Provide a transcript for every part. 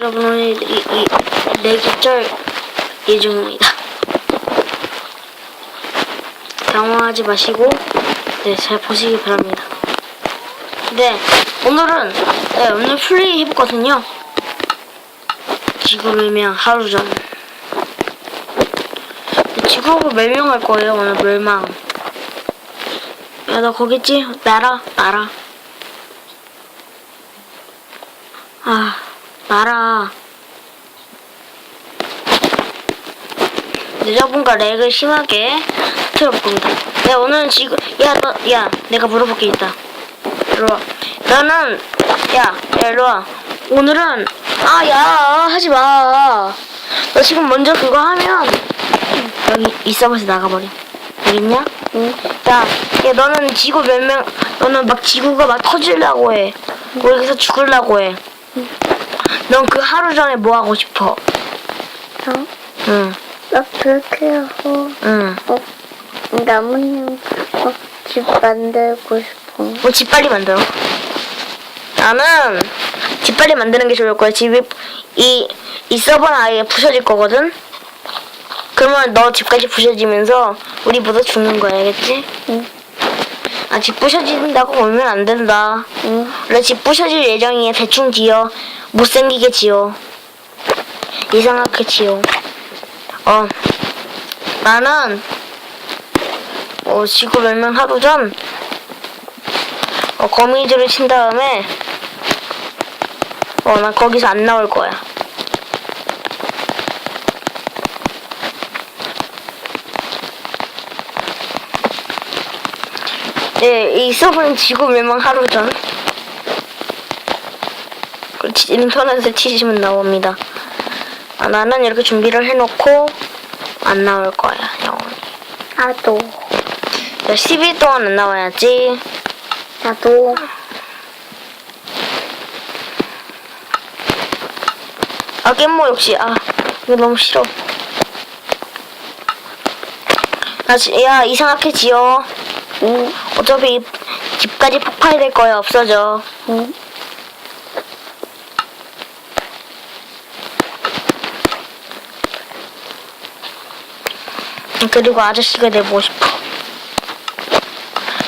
여러분 오늘 이, 이, 네 개쩔 예정입니다. 당황하지 마시고 네잘 보시기 바랍니다. 네 오늘은 네 오늘 플레이 해보거든요. 지구 멸망 하루 전. 지구가 멸망할 거예요 오늘 멸망. 야 너 거기 있지? 나라 나라. 아 나라. 여러분과 렉을 심하게 틀어봅니다. 네, 오늘은 지금, 야, 너, 야, 내가 물어볼 게 있다. 이리 와. 너는, 야, 야, 이리 와. 오늘은, 아, 야, 하지 마. 너 지금 먼저 그거 하면, 여기 이 서버에서 나가버려. 알겠냐? 응. 야, 야, 너는 지구 몇 명, 너는 막 지구가 막 터지려고 해. 거기서 죽으려고 해. 넌 그 하루 전에 뭐 하고 싶어? 어? 응, 나 그렇게 하고 응. 어, 나뭇잎 어, 집 만들고 싶어. 뭐 집 빨리 만들어. 나는 집 빨리 만드는 게 좋을 거야. 집이 이, 이 서버는 아예 부셔질 거거든. 그러면 너 집까지 부셔지면서 우리 모두 죽는 거야, 알겠지? 응. 아, 집 부셔진다고 보면 안 된다. 응. 집 부셔질 예정이야. 대충 지어. 못생기게 지어. 이상하게 지어. 어. 나는, 어, 지구 멸망 하루 전, 어, 거미줄을 친 다음에, 어, 난 거기서 안 나올 거야. 네, 이 서버는 지구 멸망 하루 전. 그 치- 인터넷에 치시면 나옵니다. 아, 나는 이렇게 준비를 해놓고 안 나올 거야, 영원히. 나도. 야, 10일 동안 안 나와야지. 나도. 아, 깻모 역시. 아, 이거 너무 싫어. 나, 지- 야, 이상하게 지어. 응. 어차피 이 집까지 폭발될 거야, 없어져. 응. 그리고 아저씨가 되고 싶어.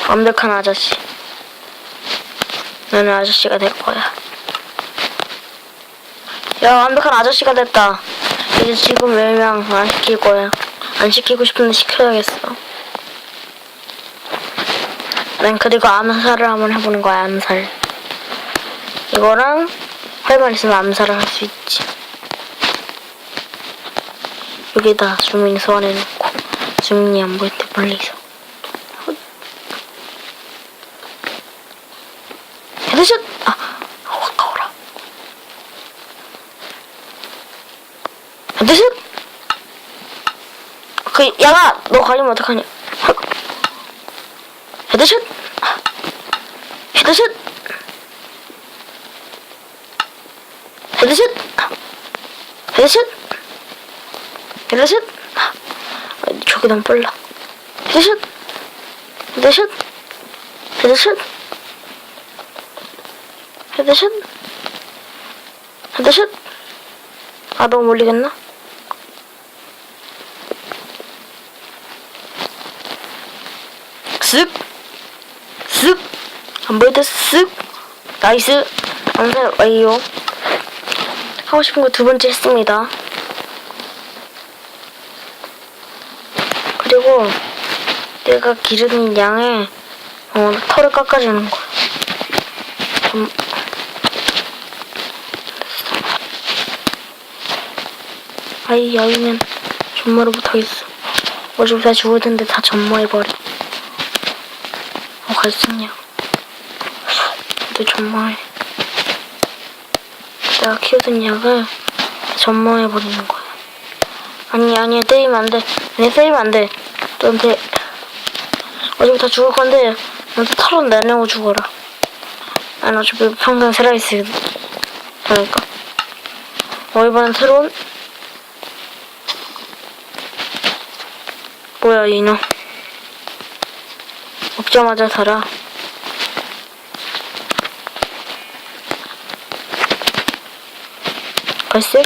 완벽한 아저씨. 나는 아저씨가 될 거야. 야, 완벽한 아저씨가 됐다. 이제 지금 멸망 안 시킬 거야. 안 시키고 싶은데 시켜야겠어. 난 그리고 암살을 한번 해보는 거야, 암살. 이거랑 활만 있으면 암살을 할 수 있지. 여기다 주민 소환해놓 고 주민이 안 보일 때 멀리서 헤드샷! 아, 확 가오라 헤드샷! 그 야가 너 가리면 어떡하냐 헐. 헤드샷! 아, 헤드샷! 헤드샷! 아, 헤드샷! 헤드샷! 아, 저기 너무 빨라. 헤드샷! 헤드샷! 헤드샷! 헤드샷! 헤드샷! 아, 너무 멀리 갔나? 쓱! 쓱! 안때 쓱! 나이스! 암살 완료. 하고 싶은 거 두 번째 했습니다. 그리고 내가 기르는 양의 어, 털을 깎아주는 거야. 좀... 아이 아이는 전마를 못하겠어. 어차피 다 죽을 텐데 다 전마해버려. 어 갈색냐? 근데 전마해. 내가 키우던 약을 전마해버리는 거야. 아니 아니 때리면 안 돼. 아니 때리면 안 돼. 너한테 어차피 다 죽을 건데 너한테 털은 내내고 죽어라. 아니 어차피 평생 살아있을 그러니까. 어 이번엔 새로운 뭐야 이놈. 먹자마자 살아. 갈색?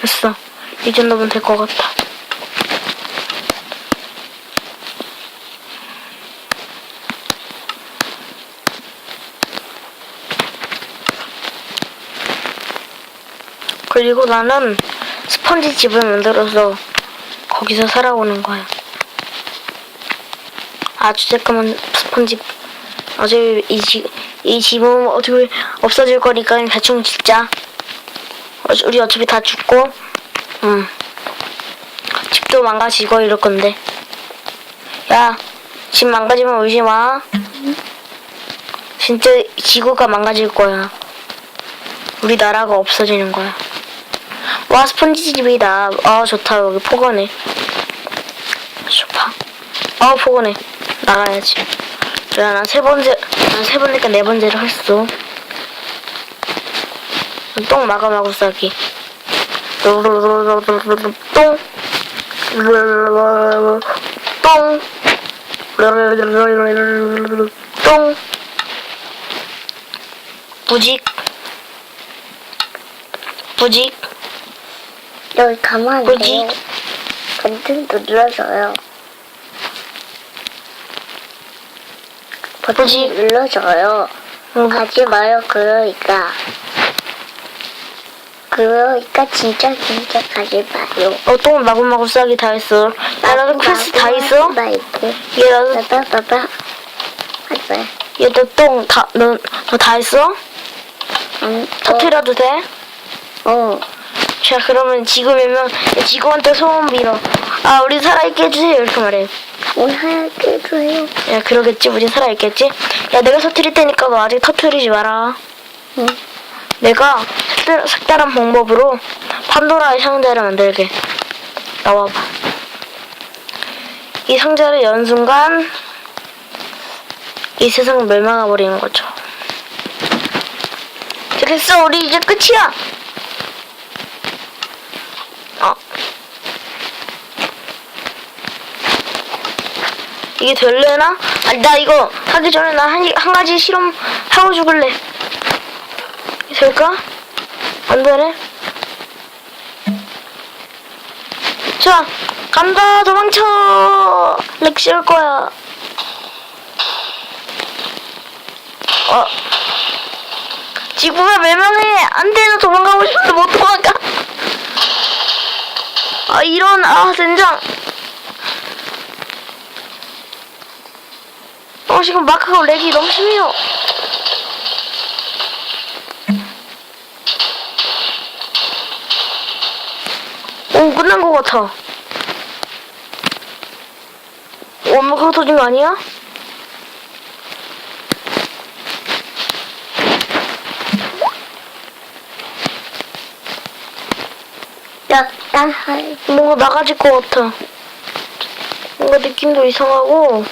됐어. 이 정도면 될 것 같아. 그리고 나는 스펀지 집을 만들어서 거기서 살아오는 거야. 아주 쬐끄만 스펀지. 어차피 이, 집, 이 집은 어차피 없어질 거니까 대충 짓자. 어, 우리 어차피 다 죽고, 음. 집도 망가지고 이럴 건데. 야, 집 망가지면 울지 마. 진짜 지구가 망가질 거야. 우리 나라가 없어지는 거야. 와 스펀지 집이다. 아 좋다 여기 포근해. 좋다. 아 포근해. 나가야지. 야 난 세 번째 난 세 번째니까 네 번째를 했어. 똥 마감하고 싸기. 똥. 똥. 똥. 부직. 부직. 여기 가만히 뭐지? 버튼 눌러줘요. 버튼 뭐지? 눌러줘요. 어, 가지 마요, 그러니까. 그러니까 진짜 진짜 가지 마요. 어, 똥 마구마구 싸기 다 했어. 야, 나도 퀘스트 다 있어? 말고. 얘, 나도, 봐봐, 봐봐. 봐봐. 얘, 너똥 다, 너, 너다 했어? 응, 터트려도 돼? 어, 자, 그러면 지구면면 지구한테 소원 빌어. 아, 우리 살아있게 해주세요. 이렇게 말해. 우리 하얗게 해줘요. 야, 그러겠지. 우린 살아있겠지? 야, 내가 터트릴 테니까 너 아직 터트리지 마라. 응. 내가 색달, 색다른 방법으로 판도라의 상자를 만들게. 나와봐. 이 상자를 연 순간 이 세상은 멸망해 버리는 거죠. 됐어, 우리 이제 끝이야. 어. 이게 될래나? 아니, 나 이거 하기 전에 나한 한 가지 실험 하고 죽을래. 될까? 안 되네. 자, 간다, 도망쳐! 렉시 올 거야. 어. 지구가 멸망해! 안 돼, 나 도망가고 싶은데 못 도망가! 아, 이런, 아, 젠장! 어, 지금 마크가 렉이 너무 심해요. 끝난 것 같아. 완벽하게 터진 거 아니야? 나, 나 할. 뭔가 나가질 것 같아. 뭔가 느낌도 이상하고.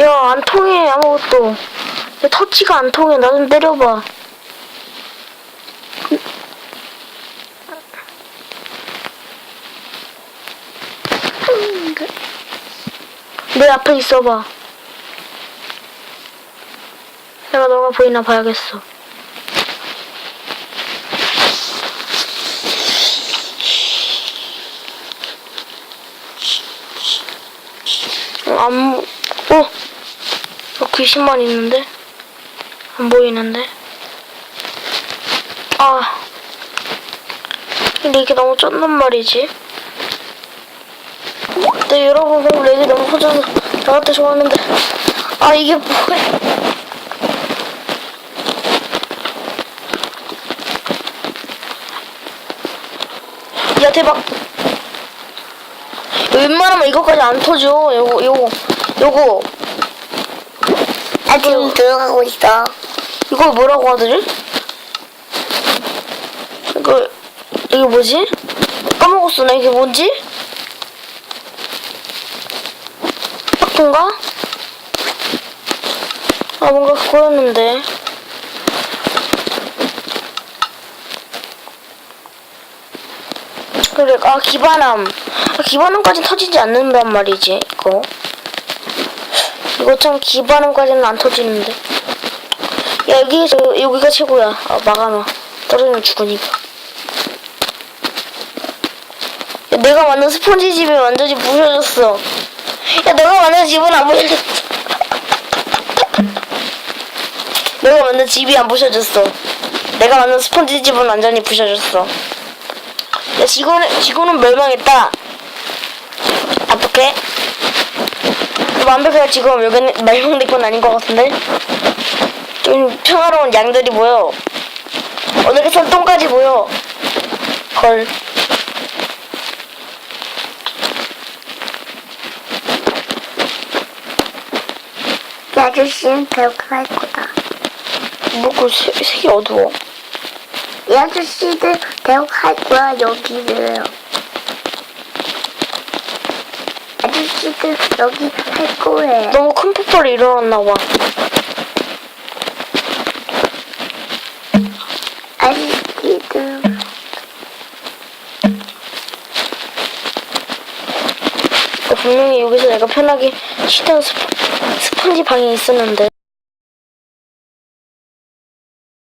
야, 안 통해, 아무것도. 야, 터치가 안 통해. 나 좀 때려봐. 내 앞에 있어봐. 내가 너가 보이나 봐야겠어. 어, 안, 보- 어? 어, 귀신만 있는데? 안 보이는데? 아. 근데 이게 너무 쩐단 말이지. 네, 여러분, 그럼 렉이 너무 커져서 나한테 좋았는데. 아, 이게 뭐야. 야, 대박. 웬만하면 이거까지 안 터져. 요거, 요거, 요거. 나 지금 들어가고 있어. 이걸 뭐라고 하더니? 이거, 이게 뭐지? 까먹었어. 나 이게 뭔지? 파크인가? 아, 뭔가 그거였는데. 그래, 아, 기반함. 아, 기반함까지 터지지 않는단 말이지, 이거. 이거 참 기반함까지는 안 터지는데. 야, 여기, 저, 여기가 최고야. 아, 막아놔. 떨어지면 죽으니까. 야, 내가 만든 스폰지 집이 완전히 부셔졌어. 야, 내가 만든 집은 안 부셔졌어. 내가 만든 집이 안 부셔졌어. 내가 만든 스폰지 집은 완전히 부셔졌어. 야, 지구는, 지구는 멸망했다. 어떡해? 완벽하게 지금 멸망, 멸망된 건 아닌 것 같은데? 좀 평화로운 양들이 보여. 어떻게 산똥까지 보여. 헐. 이 아저씨는 배고파 할 거다. 뭐그 색이 어두워. 이 아저씨들 배고파 할 거야, 여기를. 아저씨들 여기 할 거예요. 너무 큰 폭발이 일어났나 봐. 아저씨들. 분명히 여기서 내가 편하게 쉬던 스펀, 스펀지 방이 있었는데.